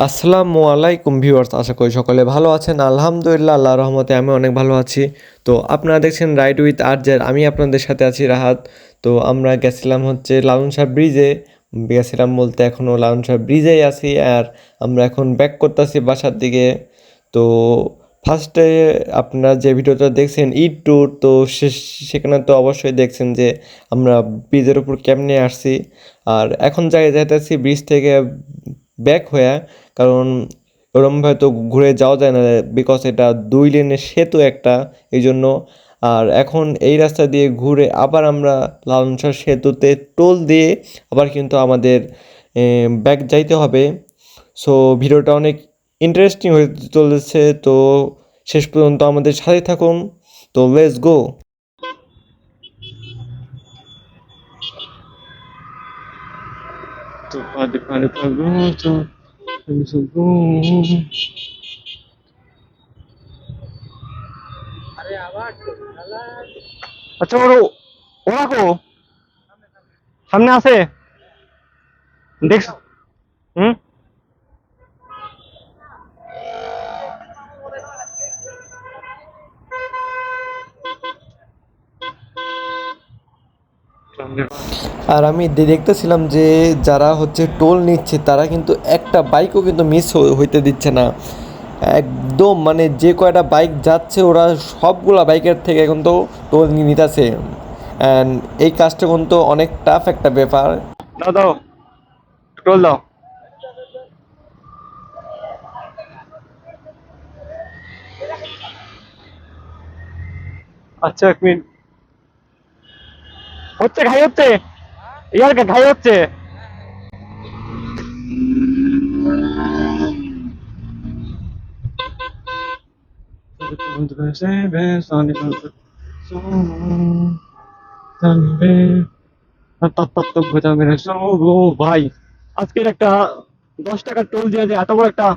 আসসালামু আলাইকুম ভিউয়ার্স, আশা করি সকলে ভালো আছেন। আলহামদুলিল্লাহ আল্লাহ রহমতে আমি অনেক ভালো আছি। তো আপনারা দেখছেন রাইড উইথ আরজের আমি আপনাদের সাথে আছি রাহাত। তো আমরা গেছিলাম হচ্ছে লালন শাহ ব্রিজে। গেছিলাম বলতে এখনও লালন শাহ ব্রিজেই আছি আর আমরা এখন ব্যাক করতেছি বাসার দিকে। তো ফার্স্টে আপনারা যে ভিডিওটা দেখছেন ইট ট্যুর তো সেখানে তো অবশ্যই দেখছেন যে আমরা ব্রিজের উপর কেমনে আসছি। আর এখন যাই যাইতেছি ব্রিজ থেকে ব্যাক হয়ে, কারণ ওরমভাবে তো ঘুরে যাওয়া যায় না বিকজ এটা দুই লেনের সেতু একটা, এই জন্য। আর এখন এই রাস্তা দিয়ে ঘুরে আবার আমরা লালন শাহ সেতুতে টোল দিয়ে আবার কিন্তু আমাদের ব্যাক যাইতে হবে। সো ভিডিওটা অনেক ইন্টারেস্টিং হয়ে চলেছে। তো, শেষ পর্যন্ত আমাদের সাথে থাকুন। তো লেটস গো তো পাদে পাদে পাগো তো তুমি সুগো আচ্ছা ওর ওরা কো সামনে আছে দেখ হুম আর আমি দেখতেছিলাম যে যারা হচ্ছে টোল নিচ্ছে, তারা কিন্তু একটা বাইকও কিন্তু মিস হইতে দিচ্ছে না। একদম মানে যে কয়টা বাইক যাচ্ছে, ওরা সবগুলা বাইকের থেকে কিন্তু টোল নিয়ে নিতেছে। অ্যান্ড এই কাজটা কিন্তু অনেক টাফ একটা ব্যাপার। দাও দাও। টোল দাও। আচ্ছা এক মিনিট। হচ্ছে ঘাই হচ্ছে। ইয়ার ঘাই হচ্ছে। ভাই। আজকের একটা দশ টাকার টোল দিয়ে যে এত বড় একটা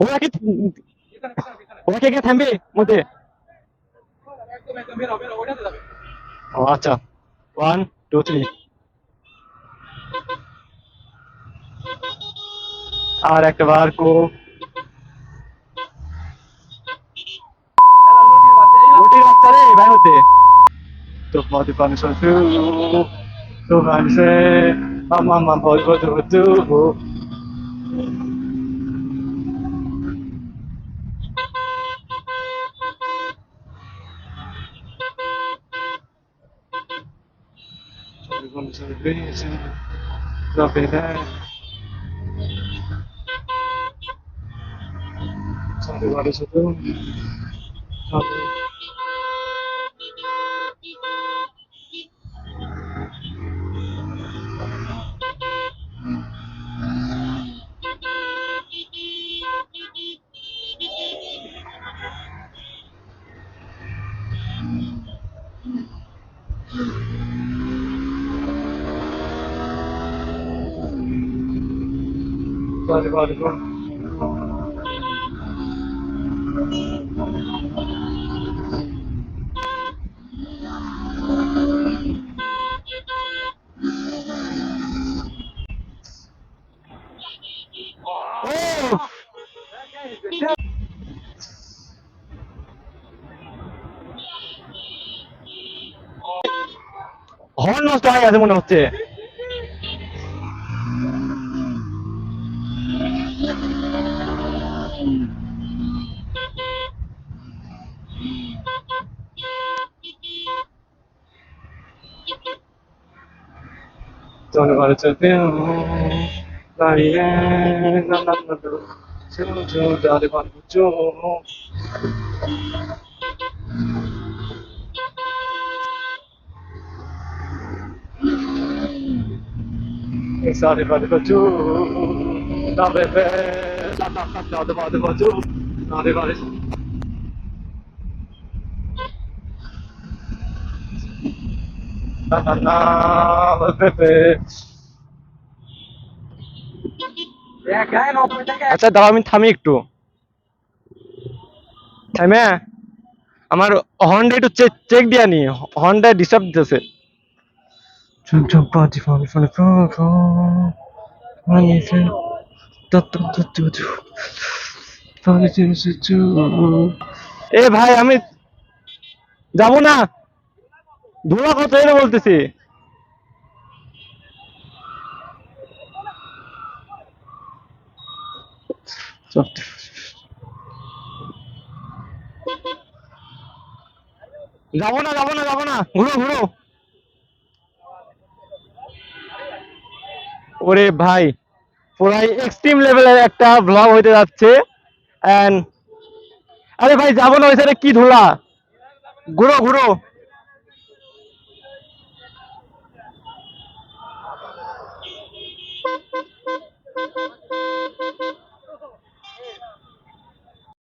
ওরা কি ওরা কি থামবে মধ্যে? ও আচ্ছা। ওয়ান টু থ্রি আর একটা বার কো। রুটির বাচ্চা রে, ভাই, মধ্যে। তো তো comme vous savez, c'est la Belair. ਸਾਡੇ ਬਾਰੇ ਸੋਚੋ ਸਾਡੇ Warte, warte, komm. হর্ন নষ্ট হয় আছে মনে হচ্ছে don't know what to feel. Like, yeah, I'm not gonna do it. It's not about the two. Not about the two. Not about the two. Not about the two. আচ্ছা দাও আমি থামি একটু। আমার হন্ডা একটু চেক দিয়া নি। Honda disturb দিতেছে। এ ভাই আমি যাব না। ধোয়া কত এনে বলতেছি। যাব না যাব না যাব না। ঘুরো ঘুরো। ওরে ভাই পুরাই এক্সট্রিম লেভেলের একটা ব্লগ হইতে যাচ্ছে। এন্ড আরে ভাই, যাব না, ওই কি ধুলা? ঘুরো ঘুরো।